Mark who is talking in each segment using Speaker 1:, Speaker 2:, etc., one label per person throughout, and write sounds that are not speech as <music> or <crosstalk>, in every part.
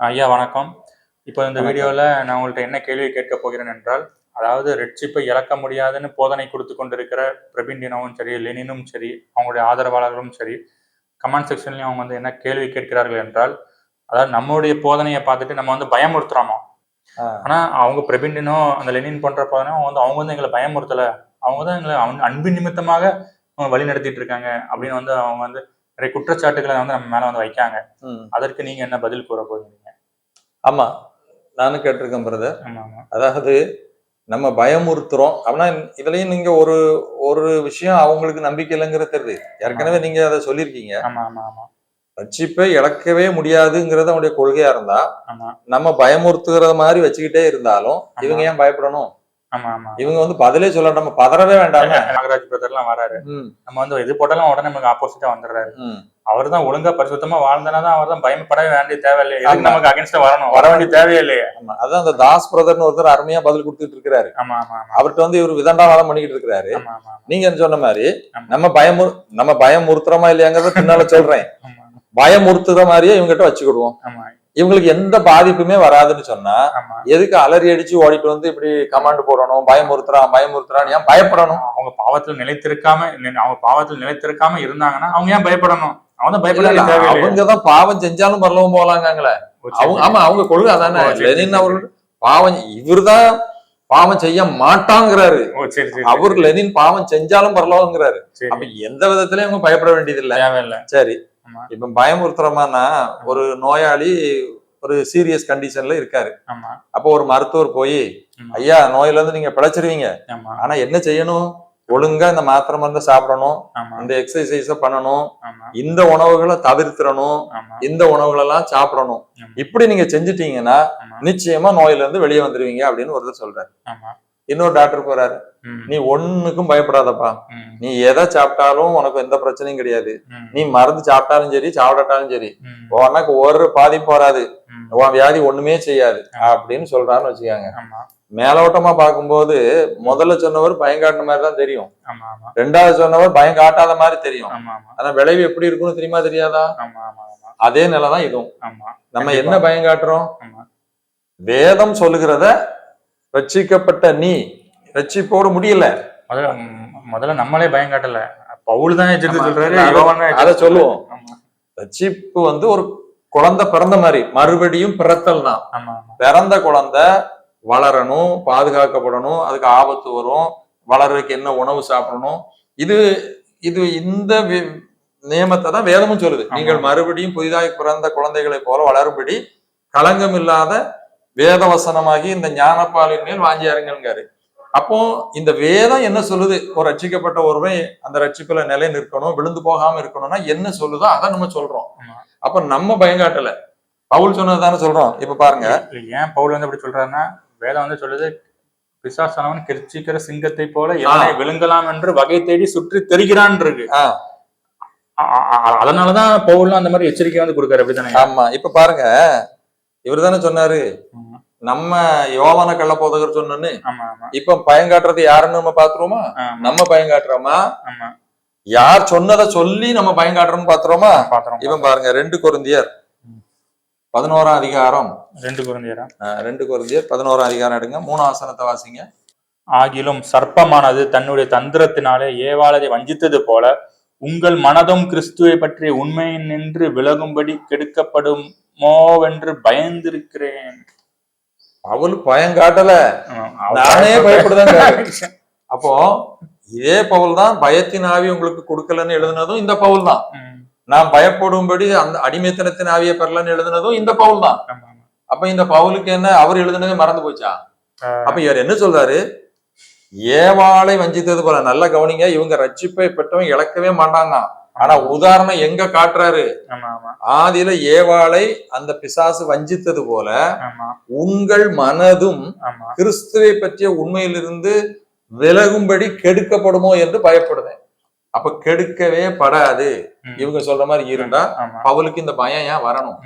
Speaker 1: ஐயா வணக்கம் இப்போ இந்த. வீடியோவில் நான் உங்கள்கிட்ட என்ன கேள்வி கேட்க போகிறேன் என்றால் அதாவது ரெட்சிப்பை இழக்க முடியாதுன்னு போதனை கொடுத்து கொண்டிருக்கிற பிரபீன் டினோவும் சரி லெனினும் சரி அவங்களுடைய ஆதரவாளர்களும் சரி கமெண்ட் செக்ஷன்லையும் அவங்க வந்து என்ன கேள்வி கேட்கிறார்கள் என்றால் அதாவது நம்மளுடைய போதனையை பார்த்துட்டு நம்ம வந்து பயமுறுத்துறோமா
Speaker 2: ஆ.
Speaker 1: ஆனா அவங்க பிரபீன் டினோ அந்த லெனின் போன்ற போதனை அவங்க வந்து அவங்க வந்து எங்களை பயமுறுத்தல அவங்க தான் எங்களை அன்- அன்பின் நிமித்தமாக வழி நடத்திட்டு இருக்காங்க அப்படின்னு வந்து அவங்க வந்து நிறைய குற்றச்சாட்டுகளை வந்து நம்ம மேல வந்து வைக்காங்க. அதற்கு நீங்க என்ன பதில் கூற போறீங்க
Speaker 2: ஆமா நானும் கேட்டிருக்கேன் பிரதர் அதாவது நம்ம பயமுறுத்துறோம். அப்படின்னா இதுலயும் நீங்க ஒரு ஒரு விஷயம் அவங்களுக்கு நம்பிக்கை இல்லைங்கிறது தெரியுது. ஏற்கனவே நீங்க அதை சொல்லியிருக்கீங்க.
Speaker 1: ஆமா ஆமா ஆமா.
Speaker 2: ரட்சிப்பை இழக்கவே முடியாதுங்கிறது அவனுடைய கொள்கையா இருந்தா நம்ம பயமுறுத்துகிற மாதிரி வச்சுக்கிட்டே இருந்தாலும் இவங்க ஏன் பயப்படணும்? இவங்க வந்து பதிலே சொல்ல நம்ம பதறவே வேண்டாம்.
Speaker 1: நாகராஜ் பிரதர்லாம் வராரு.
Speaker 2: ம்,
Speaker 1: நம்ம வந்து எது போட்டாலும் உடனே நமக்கு ஆப்போசிட்டா வந்துடுறாரு. அவர் தான் ஒழுங்கா பரிசுத்தமா வாழ்ந்தனாதான் அவர் தான் பயப்படவே வேண்டிய தேவையில்லை. எதுக்கு
Speaker 2: ஆமா.
Speaker 1: நமக்கு அகேன்ஸ்டா வரணும்? வர வேண்டிய தேவையே இல்லையே.
Speaker 2: ஆமா. அதான் அந்த தாஸ் பிரதர்னு ஒருத்தர் அருமையா பதில் கொடுத்துட்டு இருக்கிறாரு.
Speaker 1: ஆமா ஆமா ஆமா.
Speaker 2: அவர்கிட்ட வந்து இவர் விதண்டாவாதம் பண்ணிக்கிட்டு இருக்கிறாரு. நீங்க சொன்ன மாதிரி. நம்ம பயமு நம்ம பயமுறுத்துறோமா இல்லையாங்கிறத பின்னால சொல்றேன்.
Speaker 1: ஆமா
Speaker 2: பயமுறுத்துற மாதிரியே இவங்ககிட்ட வச்சுக்கிடுவோம்.
Speaker 1: ஆமா.
Speaker 2: இவங்களுக்கு எந்த பாதிப்புமே வராதுன்னு சொன்னா எதுக்கு அலறி அடிச்சு ஓடிட்டு வந்து இப்படி கமாண்ட் போடணும் பயமுறுத்துறான் பயமுறுத்துறான் ஏன் பயப்படணும்?
Speaker 1: அவங்க பாவத்துல நிலைத்திருக்காம அவங்க பாவத்துல நிலைத்திருக்காம இருந்தாங்கன்னா அவங்க ஏன் பயப்படணும்? அவங்க தான் பயப்பட
Speaker 2: அவங்கதான் பாவம் செஞ்சாலும் பரலவும் போலாங்காங்களே அவங்க ஆமா அவங்க கொள்கை அதானே லெனின். அவர்கள் பாவம் இவர்தான் பாவம் செய்ய மாட்டாங்கிறாரு. அவர் லெனின் பாவம் செஞ்சாலும் பரலோகங்கிறாரு.
Speaker 1: சரி.
Speaker 2: அப்ப எந்த விதத்திலயும் அவங்க பயப்பட வேண்டியது இல்ல சரி. இப்ப பயமுறுத்துறமானா ஒரு நோயாளி ஒரு சீரியஸ் கண்டிஷன்ல இருக்காரு. அப்போ ஒரு மருத்துவர் போய். ஐயா நோயில இருந்து நீங்க பிழைச்சிருவீங்க. ஆனா என்ன செய்யணும்? ஒழுங்கா இந்த மாத்திரை மருந்து சாப்பிடணும். இந்த எக்ஸசைஸ பண்ணணும். இந்த உணவுகளை தவிர்த்திடணும். இந்த உணவுகள் எல்லாம் சாப்பிடணும். இப்படி நீங்க செஞ்சுட்டீங்கன்னா நிச்சயமா நோயில இருந்து வெளியே வந்துருவீங்க அப்படின்னு ஒருத்தர் சொல்றாரு. இன்னொரு டாக்டர் போறாரு. நீ ஒண்ணுக்கும் பயப்படாதப்பா. நீ எதை சாப்பிட்டாலும் உனக்கு எந்த பிரச்சனையும் கிடையாது. நீ மருந்து சாப்பிட்டாலும் சரி சாப்பிடாட்டாலும் சரி. உனக்கு ஒரு பாதிப்பு வராது.
Speaker 1: ம்.
Speaker 2: உன் வியாதி ஒண்ணுமே செய்யாது. அப்படின்னு சொல்றாருன்னு வச்சுக்காங்க. மேலோட்டமா பார்க்கும்போது முதல்ல சொன்னவர் பயம் காட்டின மாதிரி தான் தெரியும். ரெண்டாவது சொன்னவர் பயம் காட்டாத மாதிரி தெரியும். ஆனா விளைவு எப்படி இருக்கும்னு தெரியுமா தெரியாதா?
Speaker 1: ஆமா ஆமா ஆமா.
Speaker 2: அதே நிலைதான் இதுவும். நம்ம. என்ன பயம் காட்டுறோம்? வேதம் சொல்லுகிறத ரட்சிக்கப்பட்ட நீ. ரட்சிப்போட முடியல.
Speaker 1: முதல்ல முதல்ல நம்மளே பயம் காட்டல. பவுல் தான். சொல்றாரு
Speaker 2: அத- சொல்லுவோம். ரட்சிப்பு வந்து ஒரு குழந்தை பிறந்த மாதிரி மறுபடியும் பிறத்தல் தான். பிறந்த குழந்தை வளரணும் பாதுகாக்கப்படணும் அதுக்கு ஆபத்து வரும் வளர்றதுக்கு என்ன உணவு சாப்பிடணும். இது இது இந்த நியமத்தை தான் வேதமும் சொல்லுது. நீங்கள் மறுபடியும் புதிதாக பிறந்த குழந்தைகளைப் போல வளரும்படி களங்கம் இல்லாத வேதவசனமாகி இந்த ஞானப்பாலின் மேல் வாங்கியாருங்காரு அப்போ இந்த வேதம் என்ன சொல்லுது? ஒரு ரட்சிக்கப்பட்ட ஒருவன் அந்த ரட்சிப்புல நிலை நிற்கணும் விழுந்து போகாம இருக்கணும்னா என்ன சொல்லுதோ அதை நம்ம சொல்றோம். அப்ப நம்ம பயங்காட்டல. பவுல் சொன்னது தானே சொல்றோம். இப்ப பாருங்க.
Speaker 1: ஏன் பவுல் வந்து அப்படி சொல்றாருன்னா வேதம் வந்து சொல்லுது பிசாசானவன் கிரிச்சிக்கிற சிங்கத்தை போல எவனை விழுங்கலாம் என்று வகை தேடி சுற்றி தெரிகிறான் இருக்கு அதனாலதான் பவுலும் அந்த மாதிரி எச்சரிக்கை வந்து கொடுக்காரு அப்படித்தானே?
Speaker 2: ஆமா. இப்ப பாருங்க. இவர் தானே சொன்னாரு நம்ம யோவான கள்ள போதகர் சொன்னு இப்ப பயங்காட்டுறது யாருன்னு நம்ம பாத்துருவோமா? நம்ம பயங்காட்டுறோமா யார் சொன்னதை சொல்லி நம்ம பயங்காட்டுறோம்னு பாத்துறோமா இவன் பாருங்க ரெண்டு கொருந்தியர். பதினோராம் அதிகாரம்.
Speaker 1: ரெண்டு குழந்தையரா
Speaker 2: அஹ், ரெண்டு கொருந்தியர் பதினோராம் அதிகாரம் எடுங்க. மூணு ஆசனத்தை வாசிங்க.
Speaker 1: ஆகிலும் சர்ப்பமானது தன்னுடைய தந்திரத்தினாலே ஏவாளரை வஞ்சித்தது போல உங்கள் மனதும் கிறிஸ்துவை பற்றிய உண்மையின் நின்று விலகும்படி கெடுக்கப்படுமோவென்று பயந்திருக்கிறேன்.
Speaker 2: அவளு
Speaker 1: ஆமா,
Speaker 2: நானே பயப்படுதாங்க. அப்போ இதே பவுல் தான் பயத்தின் ஆவி உங்களுக்கு கொடுக்கலன்னு எழுதுனதும் இந்த பவுல் தான். நான் பயப்படும்படி அந்த அடிமைத்தனத்தின் ஆவியை பெறலன்னு எழுதுனதும் இந்த பவுல் தான். அப்ப இந்த பவுலுக்கு என்ன? அவர் எழுதுனதே மறந்து போச்சா? அப்ப இவர் என்ன சொல்றாரு? ஏவாளை வஞ்சித்தது போல. நல்ல கவனிங்க இவங்க ரட்சிப்பை பெற்றவங்க இழக்கவே மாட்டாங்க. ஆனா உதாரணம் எங்க காட்டுறாரு? ஆதியில ஏவாளை அந்த பிசாசு வஞ்சித்தது போல உங்கள் மனதும் கிறிஸ்துவை பற்றிய உண்மையிலிருந்து விலகும்படி கெடுக்கப்படுமோ என்று பயப்படுவேன். அப்ப கெடுக்கவே படாது. இவங்க சொல்ற மாதிரி இருந்தா பவுலுக்கு இந்த பயம் ஏன் வரணும்.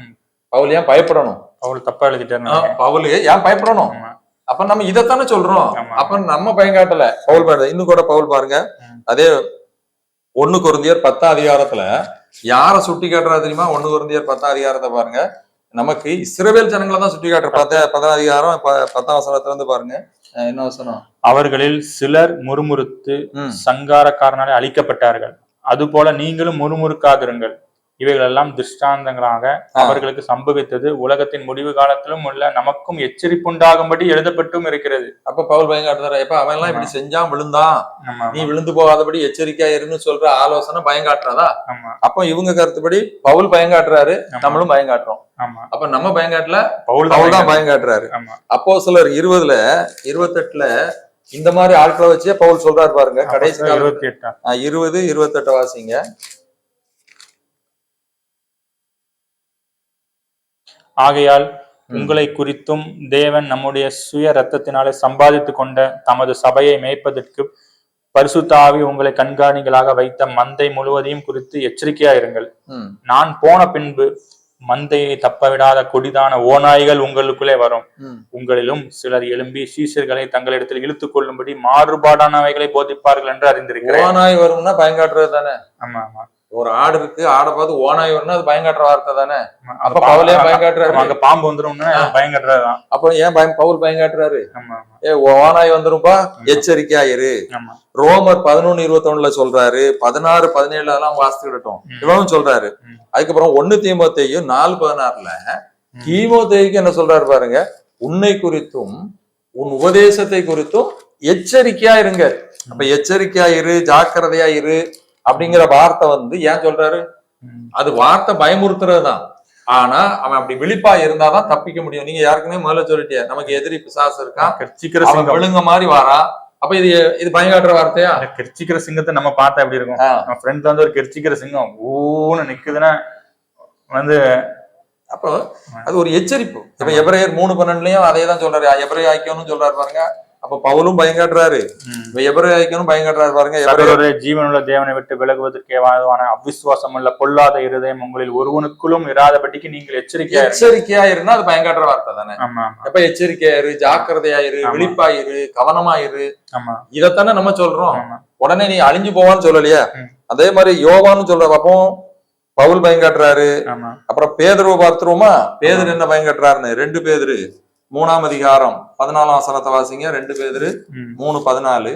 Speaker 2: பவுல் ஏன் பயப்படணும்?
Speaker 1: அவள் தப்பா எழுதிட்டாரு
Speaker 2: பவுல் ஏன் பயப்படணும்? அப்ப நம்ம இதைத்தானே சொல்றோம். அப்ப நம்ம பயங்காட்டல பவுல் பாருங்க இன்னும் கூட பவுல் பாருங்க. அதே ஒண்ணு குருந்தியர் பத்தாம் அதிகாரத்துல யார சுட்டி காட்டுறா தெரியுமா? ஒண்ணு குருந்தியர் பத்தாம் அதிகாரத்தை பாருங்க. நமக்கு இஸ்ரவேல் ஜனங்களை தான் சுட்டி காட்டுற பத்த பத்தாம் அதிகாரம் பத்தாம் வசனத்துல இருந்து பாருங்க. என்ன வசனம்?
Speaker 1: அவர்களில் சிலர் முறுமுறுத்து. சங்காரக்காரனாலே அழிக்கப்பட்டார்கள். அதுபோல நீங்களும் முறுமுறுக்காதிருங்கள். இவைகள் எல்லாம் திருஷ்டாந்தங்களாக. அவர்களுக்கு சம்பவித்தது. உலகத்தின் முடிவு காலத்திலும் உள்ள நமக்கும் எச்சரிப்புண்டாகும்படி எழுதப்பட்டும் இருக்கிறது.
Speaker 2: அப்ப பவுல் பயங்காட்டுறாரு எப்ப அவன் எல்லாம் இப்படி செஞ்சான் விழுந்தான். நீ விழுந்து போகாதபடி எச்சரிக்கையா இருன்னு சொல்ற ஆலோசனை பயங்காட்டுறதா? அப்ப இவங்க கருத்துப்படி பவுல் பயங்காட்டுறாரு. நம்மளும் பயங்காட்டுறோம். அப்ப நம்ம பயங்காட்டல
Speaker 1: பவுல்
Speaker 2: பவுல் தான் பயங்காட்டுறாரு. அப்போ சிலர் இருபதுல இருபத்தெட்டுல இந்த மாதிரி ஆட்களை வச்சே பவுல் சொல்றாரு பாருங்க கடைசி
Speaker 1: இருபத்தி எட்டாம்
Speaker 2: இருபது இருபத்தெட்டு வாசிங்க.
Speaker 1: ஆகையால். உங்களை குறித்தும் தேவன் நம்முடைய சுய ரத்தத்தினாலே சம்பாதித்துக் கொண்ட தமது சபையை மேய்ப்பதற்கு பரிசுத்த ஆவி உங்களை கண்காணிகளாக வைத்த மந்தை முழுவதையும் குறித்து எச்சரிக்கையா இருங்கள். நான் போன பின்பு மந்தையை தப்பவிடாத கொடிதான ஓநாய்கள் உங்களுக்குள்ளே வரும். உங்களிலும் சிலர் எழும்பி சீசர்களை தங்களிடத்தில் இழுத்துக் கொள்ளும்படி மாறுபாடானவைகளை போதிப்பார்கள் என்று அறிந்திருக்கிறேன்
Speaker 2: ஓநாய் வரும்னா பயங்காட்டுறது தானே
Speaker 1: ஆமா ஆமா
Speaker 2: ஒரு ஆடு இருக்கு ஆடை பார்த்து ஓநாய் வரும்னா அது பயங்காட்டுற வார்த்தை தானே. அப்ப பவுலே பயங்காட்டுறாரு
Speaker 1: அங்க பாம்பு வந்துரும்னு பயங்கட்டுறதுதான்
Speaker 2: அப்போ ஏன் பயம் பவுல் பயங்காட்டுறாரு ஏ ஓநாய் வந்துரும்பா எச்சரிக்கையா இரு. ரோமர் பதினொன்னு இருபத்தொன்னுல சொல்றாரு பதினாறு பதினேழுல அதெல்லாம் வாசித்துக்கிட்டோம்
Speaker 1: ம்.
Speaker 2: இவனும் சொல்றாரு. அதுக்கப்புறம் ஒண்ணு தீமோத்தேயும் நாலு பதினாறுல தீமோத்தேயுக்கு என்ன சொல்றாரு பாருங்க உன்னை குறித்தும் உன் உபதேசத்தை குறித்தும் எச்சரிக்கையா இருங்க. அப்ப எச்சரிக்கையா இரு ஜாக்கிரதையா இரு. அப்படிங்கிற வார்த்தை வந்து ஏன் சொல்றாரு. அது வார்த்தை பயமுறுத்துறது தான் ஆனா அவன் அப்படி விழிப்பா இருந்தாதான் தப்பிக்க முடியும். நீங்க யாருக்குமே முதல்ல சொல்லிட்டிய நமக்கு எதிரி பிசாசு இருக்கான்.
Speaker 1: சிங்கம்.
Speaker 2: விழுங்க மாதிரி வாரான். அப்ப இது இது பயங்காட்டுற வார்த்தையா?
Speaker 1: கெர்ச்சிக்கிற சிங்கத்தை நம்ம பார்த்தா எப்படி இருக்கும். நம்ம ஃப்ரெண்ட்ல வந்து ஒரு கெர்ச்சிக்கிற சிங்கம். ஊன்னு நிக்குதுன்னா வந்து
Speaker 2: அப்போ அது ஒரு எச்சரிப்பு. இப்ப எபிரேயர் மூணு பன்னெண்டுலயும் அதே தான் சொல்றாரு எபிரே ஆக்கியோன்னு சொல்றாரு பாருங்க. அப்ப பவுலும் பயங்காட்டுறாரு.
Speaker 1: ம்,
Speaker 2: இப்ப எபிரே ஆக்கியோனும் பயங்காட்டுறாரு பாருங்க
Speaker 1: ஜீவனுள்ள தேவனை விட்டு விலகுவதற்கே வாழ்வான அவிசுவாசம் உள்ள பொல்லாத இருதயம் உங்களில் ஒருவனுக்குள்ளும் இராதபடிக்கு நீங்கள் எச்சரிக்கையா.
Speaker 2: எச்சரிக்கையா இருந்தா அது பயங்காட்டுற வார்த்தை தானே. எப்ப எச்சரிக்கையா இரு ஜாக்கிரதையா இரு. விழிப்பா இரு கவனமா இரு
Speaker 1: ஆமா.
Speaker 2: இதத்தானே நம்ம சொல்றோம். உடனே நீ அழிஞ்சு போவான்னு சொல்லலையா. அதே மாதிரி யோவான்னு சொல்ற அப்போ பவுல் பயங்காட்டுறாரு. அப்புறம் பேதுருவை பார்த்துருவோமா? பேதுரு என்ன பயங்காட்டுறாருன்னு? ரெண்டு பேதுரு. மூணாம் அதிகாரம் பதினாலாம் வசனத்தை வாசிங்க. ரெண்டு பேதுரு
Speaker 1: ம்.
Speaker 2: மூணு பதினாலு.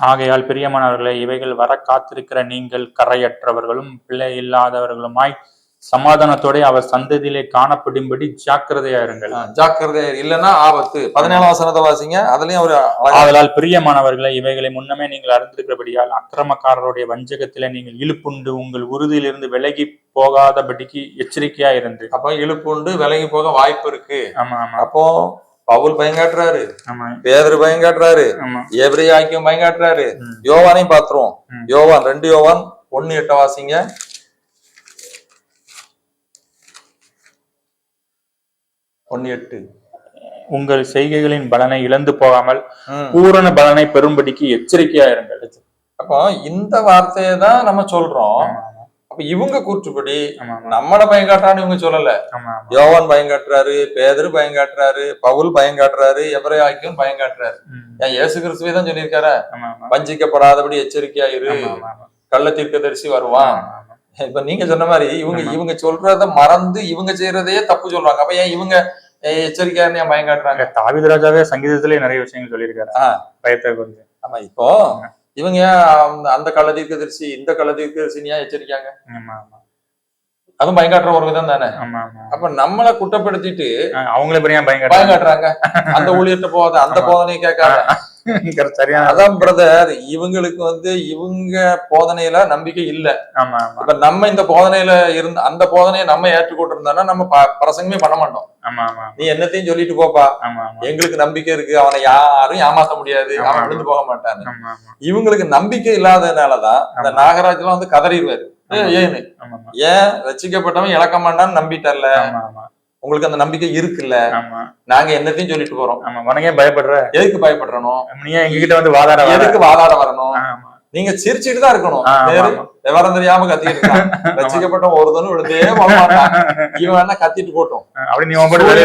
Speaker 1: ஆகையால் பிரியமானவர்களே இவைகள் வர காத்திருக்கிற நீங்கள் கரையற்றவர்களும் பிள்ளை இல்லாதவர்களுமாய் சமாதானத்தோட அவர் சந்ததியிலே காணப்படும்படி ஜாக்கிரதையா இருங்கள்.
Speaker 2: ஜாக்கிரதையா. இல்லைன்னா ஆபத்து. பதினேழாம் வசனத்தை வாசிங்க. அதுலயும் ஒரு
Speaker 1: ஆதலால் பிரியமானவர்களை இவைகளை முன்னமே நீங்கள் அறிந்திருக்கிறபடியால் அக்கிரமக்காரருடைய வஞ்சகத்திலே நீங்கள் இழுப்புண்டு உங்கள் உறுதியிலிருந்து விலகி போகாதபடிக்கு எச்சரிக்கையா இருந்து.
Speaker 2: அப்ப இழுப்புண்டு விலகி போக வாய்ப்பு இருக்கு.
Speaker 1: ஆமா ஆமா.
Speaker 2: அப்போ பவுல் பயங்காட்டுறாரு.
Speaker 1: ஆமா.
Speaker 2: பேதரு பயங்காட்டுறாரு.
Speaker 1: ஆமா.
Speaker 2: எபிரேயாக்கியம் பயங்காட்டுறாரு. யோவானையும் பாத்துருவோம். யோவான் ரெண்டு யோவான் ஒன்னு எட்ட வாசிங்க. ஒன்னு எட்டு.
Speaker 1: உங்கள் செய்கைகளின் பலனை இழந்து போகாமல். பூரண பலனை பெறும்படிக்கு எச்சரிக்கையா இருங்கள்.
Speaker 2: அப்போ இந்த வார்த்தையை தான் நம்ம சொல்றோம். அப்ப இவங்க கூற்றுப்படி நம்மள பயங்காட்டான்னு இவங்க சொல்லல. யோவான் பயங்காட்டுறாரு பேதரு பயங்காட்டுறாரு பவுல் பயங்காட்டுறாரு எபிரேயாக்கியம் பயங்காட்டுறாரு.
Speaker 1: ம்.
Speaker 2: ஏன் இயேசு கிறிஸ்துவே தான் சொல்லியிருக்காரு? வஞ்சிக்கப்படாதபடி எச்சரிக்கையா இரு. கள்ள தீர்க்கதரிசி வருவான். இப்ப நீங்க சொன்ன மாதிரி இவங்க. இவங்க சொல்றத மறந்து இவங்க செய்யறதையே தப்பு சொல்றாங்க. அப்ப ஏன் இவங்க அஹ், எச்சரிக்கையான்னு ஏன் பயங்காட்டுறாங்க
Speaker 1: தாவீது ராஜாவே சங்கீதத்திலே நிறைய விஷயங்கள் சொல்லியிருக்காரு. பயத்தை குறித்து
Speaker 2: ஆமா இப்போ இவங்க ஏன் அந்த- கள்ள தீர்க்கதரிசி இந்த கள்ள தீர்க்கதரிசின்னு ஏன் எச்சரிக்காங்க?
Speaker 1: ஆமா ஆமா.
Speaker 2: அதுவும் பயங்காட்டுற ஒரு விதம் தானே?
Speaker 1: ஆமா ஆமா.
Speaker 2: அப்ப நம்மளை குற்றப்படுத்திட்டு
Speaker 1: அவங்களே பெரிய பயங்கர
Speaker 2: பயங்காட்டுறாங்க அந்த ஊழியர்கிட்ட போகாத அந்த
Speaker 1: ஆமா.
Speaker 2: போதனையை கேட்காத.
Speaker 1: சரியான
Speaker 2: அதான் பிரதர் இவங்களுக்கு வந்து இவங்க போதனையில நம்பிக்கை இல்ல. இப்ப நம்ம இந்த போதனையில இருந்த அந்த போதனையை நம்ம ஏற்றுக்கொண்டு இருந்தோம்னா நம்ம பிரசங்கமே பண்ண மாட்டோம். நீ என்னத்தையும் சொல்லிட்டு போப்பா. எங்களுக்கு நம்பிக்கை இருக்கு அவனை யாரும் ஏமாத்த முடியாது. அவன் விழுந்து போக
Speaker 1: ஆமா
Speaker 2: இவங்களுக்கு நம்பிக்கை இல்லாததுனாலதான் இந்த
Speaker 1: ஆமா.
Speaker 2: நாகராஜ் எல்லாம் வந்து கதறிடுவாரு. ஏன்னு ஏன் ரசிக்கப்பட்டவன் இழக்க மாட்டான்னு
Speaker 1: ஆமா.
Speaker 2: உங்களுக்கு அந்த நம்பிக்கை இருக்குல்ல?
Speaker 1: ஆமா.
Speaker 2: நாங்க என்னத்தையும் சொல்லிட்டு போறோம்.
Speaker 1: ஆமா உனக்கே பயப்படுற?
Speaker 2: எதுக்கு பயப்படணும்
Speaker 1: நீ எங்ககிட்ட வந்து வாதாட?
Speaker 2: எதுக்கு வாதாட வரணும்? நீங்க சிரிச்சுட்டு தான் இருக்கணும். வேறு. விவரம் தெரியாம கத்திட்டு இருக்கான். <laughs> ரசிக்கப்பட்டவன் ஒருத்தனும் விழுந்தே போக மாட்டான். இவன் என்ன கத்திட்டு போட்டோம்.
Speaker 1: அப்படி நீ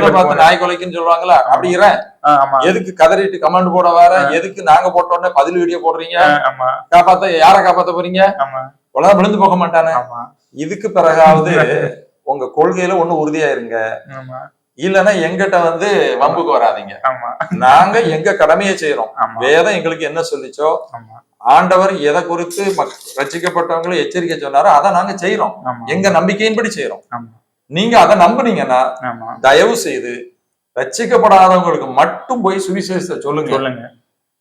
Speaker 1: பார்த்து
Speaker 2: நாய் கொலைக்குன்னு சொல்லுவாங்களா அப்படி இறேன்
Speaker 1: ஆ, ஆமா.
Speaker 2: எதுக்கு கதறிட்டு கமெண்ட் போட வர? எதுக்கு நாங்க போட்ட உடனே பதில் வீடியோ போடுறீங்க? காப்பாத்த யார காப்பாத்த போறீங்க?
Speaker 1: ஆமா.
Speaker 2: உலகம் விழுந்து போக மாட்டானே.
Speaker 1: ஆமா.
Speaker 2: இதுக்கு பிறகாவது <laughs> உங்க கொள்கையில ஒண்ணு உறுதியா இருங்க இல்லைன்னா எங்கிட்ட வந்து வம்புக்கு வராதீங்க. நாங்க எங்க கடமையை செய்யறோம் வேதம் எங்களுக்கு என்ன சொல்லிச்சோ? ஆண்டவர் எதை குறித்து ரட்சிக்கப்பட்டவங்களை எச்சரிக்கை சொன்னாரோ அதை நாங்க செய்யறோம் எங்க நம்பிக்கையின்படி செய்யறோம் நீங்க அதை நம்புனீங்கன்னா தயவு செய்து ரட்சிக்கப்படாதவங்களுக்கு மட்டும் போய் சுவிசேஷத்தை சொல்லுங்க.
Speaker 1: சொல்லுங்க.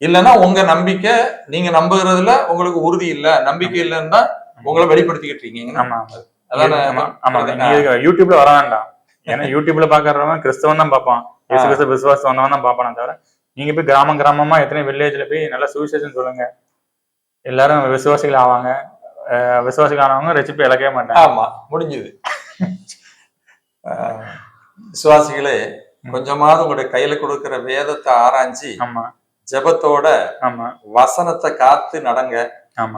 Speaker 2: இல்லைன்னா உங்க நம்பிக்கை நீங்க நம்புறதுல உங்களுக்கு உறுதி இல்ல நம்பிக்கை இல்லைன்னா உங்களை வெளிப்படுத்திக்கிட்டு இருக்கீங்க.
Speaker 1: யூடியூப்ல வர வேண்டாம். ஏன்னா யூடியூப்ல பாக்குறவன் கிறிஸ்தவன் தான் பார்ப்பான். இயேசு கிறிஸ்து விசுவாசம் வந்தவன் தான் பார்ப்பானே தவிர நீங்க போய் கிராமம் கிராமமா எத்தனை வில்லேஜ்ல போய் நல்லா சுவிசேஷம் சொல்லுங்க. எல்லாரும் விசுவாசிகள் ஆவாங்க. விசுவாசிகள் ஆனவங்க ரெச்சிப்பை இழக்கவே மாட்டாங்க.
Speaker 2: ஆமா முடிஞ்சது. விசுவாசிகளே கொஞ்சமாவது உங்களுடைய கையில கொடுக்கிற வேதத்தை ஆராய்ச்சி
Speaker 1: ஆமா.
Speaker 2: ஜெபத்தோட
Speaker 1: ஆமா.
Speaker 2: வசனத்தை காத்து நடங்க.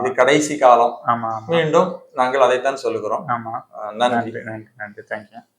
Speaker 2: இது கடைசி காலம். மீண்டும் நாங்கள் அதைத்தான் சொல்லுகிறோம்.
Speaker 1: ஆமா. நன்றி. நன்றி நன்றி தேங்க்யூ